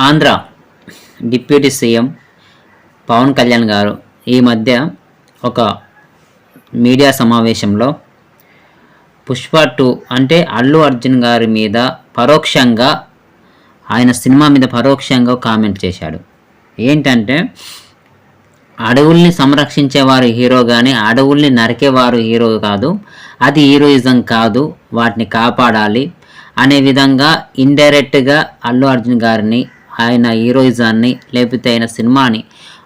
Andhra deputy CM Pawan Kalyan గారు ఈ మధ్య ఒక మీడియా సమావేశంలో పుష్ప టూ అంటే అల్లు అర్జున్ గారి మీద పరోక్షంగా ఆయన సినిమా మీద పరోక్షంగా కామెంట్ చేశాడు. ఏంటంటే అడవుల్ని సంరక్షించేవారు హీరో కానీ అడవుల్ని నరికేవారు హీరో కాదు అది హీరోయిజం కాదు వాటిని కాపాడాలి అనే విధంగా ఇండైరెక్ట్గా అల్లు అర్జున్ గారిని ఆయన హీరోయిజాన్ని లేకపోతే ఆయన సినిమాని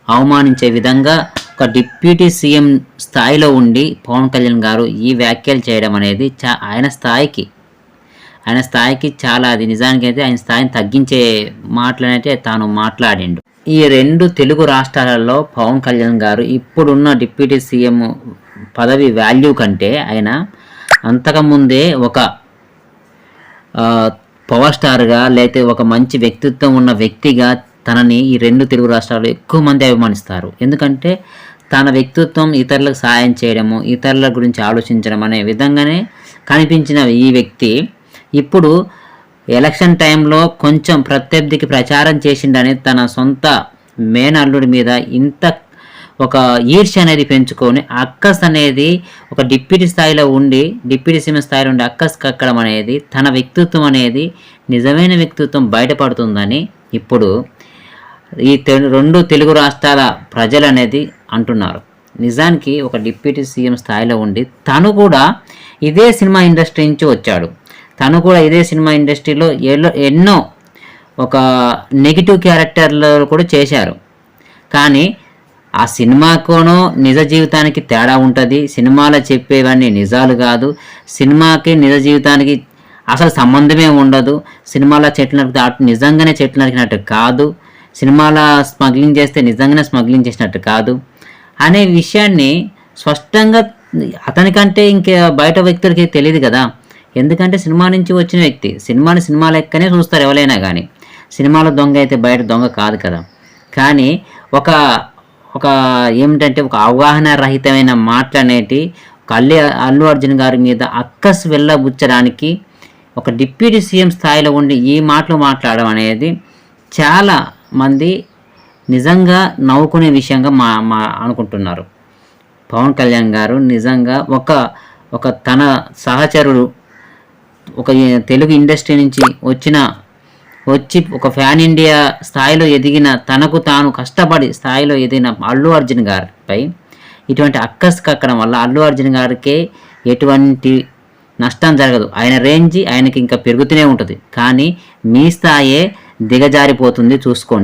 అవమానించే విధంగా ఒక డిప్యూటీ సీఎం స్థాయిలో ఉండి పవన్ కళ్యాణ్ గారు ఈ వ్యాఖ్యలు చేయడం అనేది చా ఆయన స్థాయికి ఆయన స్థాయికి చాలా అది నిజానికి అయితే ఆయన స్థాయిని తగ్గించే మాటలనైతే తాను మాట్లాడిండు. ఈ రెండు తెలుగు రాష్ట్రాలలో పవన్ కళ్యాణ్ గారు ఇప్పుడున్న డిప్యూటీ సీఎం పదవి వాల్యూ కంటే ఆయన అంతకుముందే ఒక పవర్ స్టార్గా లేకపోతే ఒక మంచి వ్యక్తిత్వం ఉన్న వ్యక్తిగా తనని ఈ రెండు తెలుగు రాష్ట్రాలు ఎక్కువ మంది అభిమానిస్తారు. ఎందుకంటే తన వ్యక్తిత్వం ఇతరులకు సహాయం చేయడము ఇతరుల గురించి ఆలోచించడం అనే విధంగానే కనిపించిన ఈ వ్యక్తి ఇప్పుడు ఎలక్షన్ టైంలో కొంచెం ప్రత్యర్థికి ప్రచారం చేసిండని తన సొంత మేనల్లుడి మీద ఇంత ఒక ఈర్ష్య అనేది పెంచుకొని అక్కస్ అనేది ఒక డిప్యూటీ స్థాయిలో ఉండి డిప్యూటీ సీఎం స్థాయిలో ఉండి అక్కస్ కక్కడం అనేది తన వ్యక్తిత్వం అనేది నిజమైన వ్యక్తిత్వం బయటపడుతుందని ఇప్పుడు ఈ తె రెండు తెలుగు రాష్ట్రాల ప్రజలు అనేది అంటున్నారు. నిజానికి ఒక డిప్యూటీ సీఎం స్థాయిలో ఉండి తను కూడా ఇదే సినిమా ఇండస్ట్రీ నుంచి వచ్చాడు. తను కూడా ఇదే సినిమా ఇండస్ట్రీలో ఎన్నో ఎన్నో ఒక నెగిటివ్ క్యారెక్టర్లు కూడా చేశారు. కానీ ఆ సినిమాకును నిజ జీవితానికి తేడా ఉంటుంది. సినిమాలో చెప్పేవన్నీ నిజాలు కాదు. సినిమాకి నిజ జీవితానికి అసలు సంబంధమే ఉండదు. సినిమాలో చెట్లు నరికి అటు నిజంగానే చెట్లు నరికినట్టు కాదు. సినిమాలో స్మగ్లింగ్ చేస్తే నిజంగానే స్మగ్లింగ్ చేసినట్టు కాదు. అనే విషయాన్ని స్పష్టంగా అతనికంటే ఇంకా బయట వ్యక్తులకి తెలియదు కదా. ఎందుకంటే సినిమా నుంచి వచ్చిన వ్యక్తి సినిమాని సినిమా లెక్కనే చూస్తారు ఎవరైనా కానీ సినిమాలో దొంగ అయితే బయట దొంగ కాదు కదా. కానీ ఒక ఒక ఏమిటంటే ఒక అవగాహన రహితమైన మాటలనేటి ఒక అల్లి అల్లు అర్జున్ గారి మీద అక్కస్ వెళ్ళబుచ్చడానికి ఒక డిప్యూటీ సీఎం స్థాయిలో ఉండి ఈ మాటలు మాట్లాడడం అనేది చాలా మంది నిజంగా నవ్వుకునే విషయంగా మా మా అనుకుంటున్నారు. పవన్ కళ్యాణ్ గారు నిజంగా ఒక ఒక తన సహచరుడు ఒక తెలుగు ఇండస్ట్రీ నుంచి వచ్చిన వచ్చి ఒక ఫ్యాన్ ఇండియా స్థాయిలో ఎదిగిన తనకు తాను కష్టపడి స్థాయిలో ఎదిగిన అల్లు అర్జున్ గారిపై ఇటువంటి అక్కస్ కక్కడం వల్ల అల్లు అర్జున్ గారికే ఎటువంటి నష్టం జరగదు. ఆయన రేంజ్ ఆయనకి ఇంకా పెరుగుతూనే ఉంటుంది. కానీ మీ స్థాయే దిగజారిపోతుంది చూసుకోండి.